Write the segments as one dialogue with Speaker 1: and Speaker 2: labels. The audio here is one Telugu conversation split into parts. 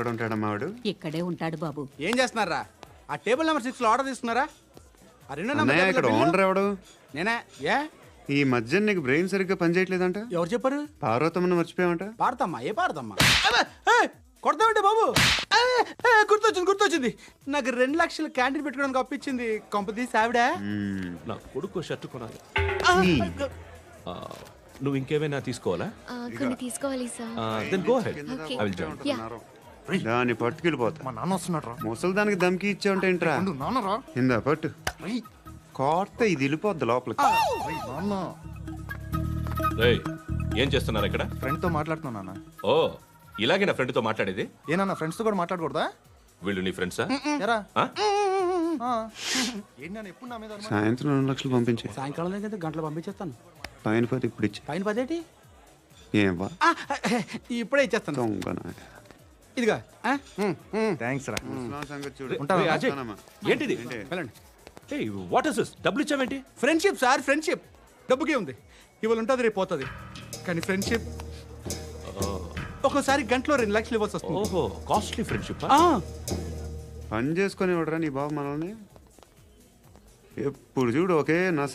Speaker 1: ఎక్కడ ఉంటాడమ్మా వాడు?
Speaker 2: ఇక్కడే ఉంటాడు బాబు.
Speaker 3: ఏం చేస్తున్నారా? ఆ టేబుల్ నెంబర్ సిక్స్లో ఆర్డర్ తీసుకున్నారా? ఆ రెండో నెంబర్
Speaker 1: అన్నయ్య ఇక్కడ ఓనర్ ఎవడు?
Speaker 3: నేనే. ఏ?
Speaker 1: ఈ మధ్య నీకు బ్రెయిన్ సరిగ్గా పనిచేయట్లేదంట?
Speaker 3: ఎవరు చెప్పారు?
Speaker 1: పార్వతమ్మను మర్చిపోయామంట
Speaker 3: పాడతామ్మా ఏ పాడతామ్మా అబ్బే, ఏయ్, కొడతామంటే బాబు? ఏయ్, ఏయ్, గుర్తొచ్చింది గుర్తొచ్చింది. నాకు రెండు లక్షలు క్యాంటీన్ పెట్టుకోవడానికి అప్పించింది కొంపతీసి ఆవిడ.
Speaker 4: నా కొడుకు షర్ట్ కొనాలి. ఆ, నువ్వు ఇంకేమైనా తీసుకోవాలా?
Speaker 5: ఆ, కొన్ని తీసుకోవాలి సార్.
Speaker 4: దెన్ గో హెడ్
Speaker 1: కింద
Speaker 5: Okay.
Speaker 4: ఐ విల్ జాయిన్
Speaker 1: దాన్ని పట్టుకెళ్ళిపోతా.
Speaker 6: మా నాన్న వస్తున్నాడు రా
Speaker 1: ముసలి దానికి దమ్కి ఇచ్చావంటే ఏంట్రా?
Speaker 6: ఉండు, నాన్న రా
Speaker 1: ఇందా పట్టు.
Speaker 6: రేయ్,
Speaker 1: కోర్త ఇది వెళ్ళిపోద్ది లోపలికి.
Speaker 6: రేయ్, నాన్న.
Speaker 4: రేయ్ ఏం చేస్తున్నారు ఇక్కడ?
Speaker 6: ఫ్రెండ్తో మాట్లాడుతున్నా నాన్న.
Speaker 4: ఓ ఇలాగే నా ఫ్రెండ్తో మాట్లాడేది?
Speaker 6: ఏ నాన్న ఫ్రెండ్స్తో కూడా మాట్లాడకూడదా?
Speaker 4: వీళ్ళు నీ ఫ్రెండ్సా
Speaker 6: ఎరా.
Speaker 4: ఆ?
Speaker 6: ఆ. ఏంటి నాన్న ఎప్పుడు నా మీద అనుమానం?
Speaker 1: సాయంత్రం రెండు లక్షలు పంపించే.
Speaker 3: సాయంకాలం దగ్గర గంటలు పంపించేస్తాను.
Speaker 1: పైన పోతే ఇప్పుడు ఇచ్చే.
Speaker 3: పైన పదేటి
Speaker 1: ఏం
Speaker 3: ఆ, ఇప్పుడే ఇచ్చేస్తాను. ఇదిగా.
Speaker 6: థ్యాంక్స్ రా.
Speaker 4: అజయ్. ఏంటిది?
Speaker 1: ఏంటి?
Speaker 3: వెళ్ళండి.
Speaker 4: వాట్ ఇస్ దిస్ డబ్బులు ఇచ్చావేంటి
Speaker 3: ఫ్రెండ్షిప్ సార్ ఫ్రెండ్షిప్ డబ్బుకే ఉంది. ఇవాళ ఉంటుంది రేపు పోతుంది. కానీ ఫ్రెండ్షిప్ ఒక్కోసారి గంటలో రెండు లక్షలు ఇవ్వాల్సి వస్తుంది.
Speaker 4: ఓహో కాస్ట్లీ ఫ్రెండ్షిప్
Speaker 3: ఆ,
Speaker 1: పని చేసుకొని ఇవ్వడరా నీ బాబు మనల్ని? ఎప్పుడు చూడు ఒకే నస.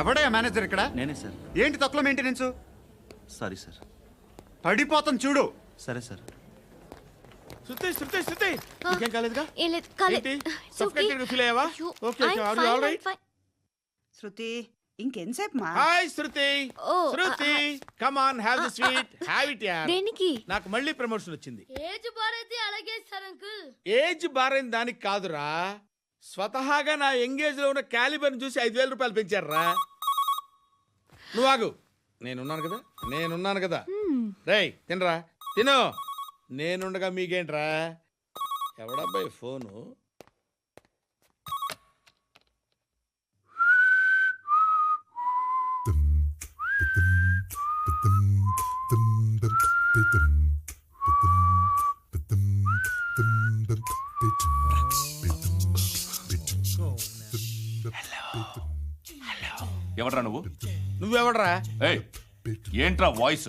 Speaker 1: ఎవడే మేనేజర్ ఇక్కడ?
Speaker 6: నేనే సార్.
Speaker 1: ఏంటి తక్కువ మెయింటెనెన్స్
Speaker 6: సారీ సార్.
Speaker 1: పడిపోతాను చూడు.
Speaker 6: సరే సార్.
Speaker 7: శృతి శృతి శృతి! నీకేం కాలేదుగా?
Speaker 5: ఏం లేదు కాలేదు
Speaker 7: ఏంటి? Feel అయ్యావా?
Speaker 5: అయ్యో. I'm fine,
Speaker 7: all
Speaker 5: I'm
Speaker 7: right?
Speaker 5: fine.
Speaker 2: Shruti ఇంకెంతసేపు మా?
Speaker 7: Hi Shruti!
Speaker 5: Oh,
Speaker 7: Shruti come on have the sweet have it యార్
Speaker 5: దేనికి?
Speaker 7: నాకు మళ్ళీ ప్రమోషన్ వచ్చింది.
Speaker 5: ఏజ్ బారైతే అలాగే సార్ అంకుల్
Speaker 7: ఏజ్ బారైన దానికి కాదురా. స్వతహాగా నా ఎంగేజ్లో ఉన్న క్యాలిబర్ చూసి ఐదు వేల రూపాయలు పెంచారా నువ్వు ఆగు. నేనున్నాను కదా నేనున్నాను కదా. రేయ్ తినరా? తిను. నేనుండగా మీకేంట్రా? ఎవడబ్బాయి ఫోను?
Speaker 4: ఎవడ్రా నువ్వు?
Speaker 7: నువ్వెవడరా?
Speaker 4: ఏయ్ ఏంట్రా వాయిస్?